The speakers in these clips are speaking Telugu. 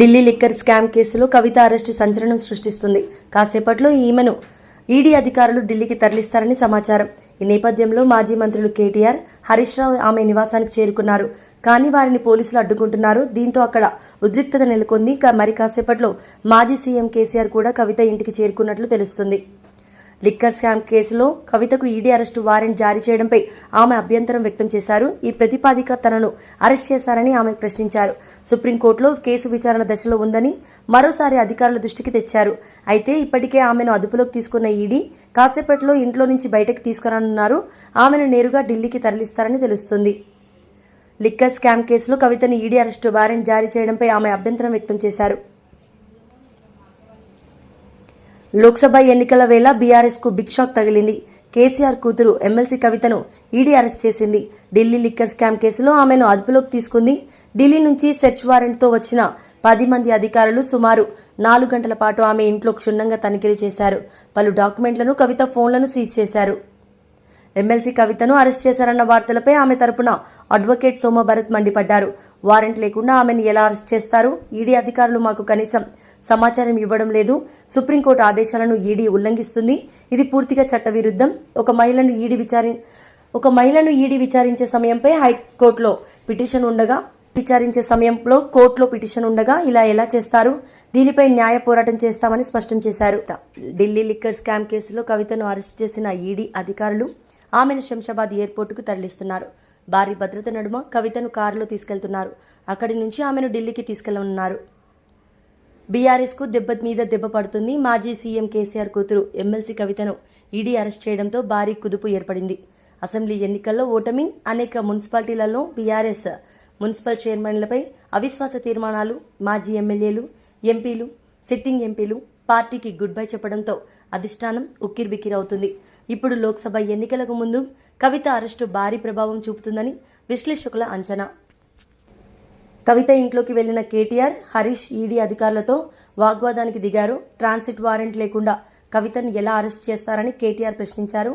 ఢిల్లీ లిక్కర్ స్కామ్ కేసులో కవిత అరెస్టు సంచలనం సృష్టిస్తుంది. కాసేపట్లో ఈమెను ఈడీ అధికారులు ఢిల్లీకి తరలిస్తారని సమాచారం. ఈ నేపథ్యంలో మాజీ మంత్రులు కేటీఆర్ హరీష్ రావు ఆమె నివాసానికి చేరుకున్నారు. కానీ వారిని పోలీసులు అడ్డుకుంటున్నారు. దీంతో అక్కడ ఉద్రిక్తత నెలకొంది. మరి కాసేపట్లో మాజీ సీఎం కేసీఆర్ కూడా కవిత ఇంటికి చేరుకున్నట్లు తెలుస్తుంది. లిక్కర్ స్కామ్ కేసులో కవితకు ఈడీ అరెస్టు వారెంట్ జారీ చేయడంపై ఆమె అభ్యంతరం వ్యక్తం చేశారు. ఈ ప్రతిపాదిక తనను అరెస్ట్ చేశారని ఆమె ప్రశ్నించారు. సుప్రీంకోర్టులో కేసు విచారణ దశలో ఉందని మరోసారి అధికారుల దృష్టికి తెచ్చారు. అయితే ఇప్పటికే ఆమెను అదుపులోకి తీసుకున్న ఈడీ కాసేపట్లో ఇంట్లో నుంచి బయటకు తీసుకురానున్నారు. ఆమెను నేరుగా ఢిల్లీకి తరలిస్తారని తెలుస్తుంది. లిక్కర్ స్కామ్ కేసులో కవితను ఈడీ అరెస్టు వారెంట్ జారీ చేయడంపై ఆమె అభ్యంతరం వ్యక్తం చేశారు. లోక్సభ ఎన్నికల వేళ బీఆర్ఎస్కు బిగ్ షాక్ తగిలింది. కేసీఆర్ కూతురు ఎమ్మెల్సీ కవితను ఈడీ అరెస్ట్ చేసింది. ఢిల్లీ లిక్కర్ స్కామ్ కేసులో ఆమెను అదుపులోకి తీసుకుంది. ఢిల్లీ నుంచి సెర్చ్ వారెంట్తో వచ్చిన పది మంది అధికారులు సుమారు నాలుగు గంటల పాటు ఆమె ఇంట్లో క్షుణ్ణంగా తనిఖీలు చేశారు. పలు డాక్యుమెంట్లను కవిత ఫోన్లను సీజ్ చేశారు. ఎమ్మెల్సీ కవితను అరెస్ట్ చేశారన్న వార్తలపై ఆమె తరపున అడ్వకేట్ సోమభరత్ మండిపడ్డారు. వారెంట్ లేకుండా ఆమెను ఎలా అరెస్ట్ చేస్తారు? ఈడీ అధికారులు మాకు కనీసం సమాచారం ఇవ్వడం లేదు. సుప్రీంకోర్టు ఆదేశాలను ఈడీ ఉల్లంఘిస్తుంది. ఇది పూర్తిగా చట్టవిరుద్ధం. ఒక మహిళను ఈడీ విచారి ఒక మహిళను ఈడీ విచారించే సమయంపై హైకోర్టులో పిటిషన్ ఉండగా విచారించే సమయంలో కోర్టులో పిటిషన్ ఉండగా ఇలా ఎలా చేస్తారు? దీనిపై న్యాయ పోరాటం చేస్తామని స్పష్టం చేశారు. ఢిల్లీ లిక్కర్ స్కామ్ కేసులో కవితను అరెస్ట్ చేసిన ఈడీ అధికారులు ఆమెను శంషాబాద్ ఎయిర్పోర్టుకు తరలిస్తున్నారు. భారీ భద్రత నడుమ కవితను కారులో తీసుకెళ్తున్నారు. అక్కడి నుంచి ఆమెను ఢిల్లీకి తీసుకెళ్ళనున్నారు. బీఆర్ఎస్కు దెబ్బ మీద దెబ్బ పడుతుంది మాజీ సీఎం కేసీఆర్ కూతురు ఎమ్మెల్సీ కవితను. ఈడీ అరెస్ట్ చేయడంతో భారీ కుదుపు ఏర్పడింది. అసెంబ్లీ ఎన్నికల్లో ఓటమి అనేక మున్సిపాలిటీలలో బీఆర్ఎస్ మున్సిపల్ చైర్మన్లపై అవిశ్వాస తీర్మానాలు మాజీ ఎమ్మెల్యేలు ఎంపీలు సిట్టింగ్ ఎంపీలు పార్టీకి గుడ్ బై చెప్పడంతో అధిష్టానం ఉక్కిరిబిక్కిరవుతుంది ఇప్పుడు లోక్సభ ఎన్నికలకు ముందు కవిత అరెస్టు భారీ ప్రభావం చూపుతుందని విశ్లేషకుల అంచనా. కవిత ఇంట్లోకి వెళ్ళిన కేటీఆర్ హరీష్ ఈడీ అధికారులతో వాగ్వాదానికి దిగారు. ట్రాన్సిట్ వారెంట్ లేకుండా కవితను ఎలా అరెస్ట్ చేస్తారని కేటీఆర్ ప్రశ్నించారు.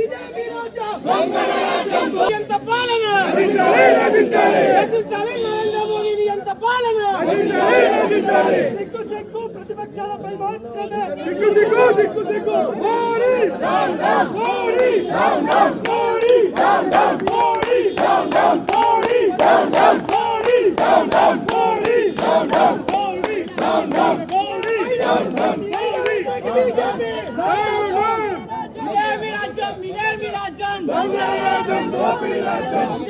బీజేపీ రాజ్యం దొంగల రాజ్యం ఎంత పాలన రచించాలి రచించాలి రచించాలి నరేంద్ర మోదీని ఎంత పాలన రచించాలి రచించాలి సిగ్గు సిగ్గు ప్రతిపక్షాలపై మాత్రమే సిగ్గు సిగ్గు సిగ్గు సిగ్గు Modi down down Modi down down Modi down down Rajam தோப்பிடி Rajam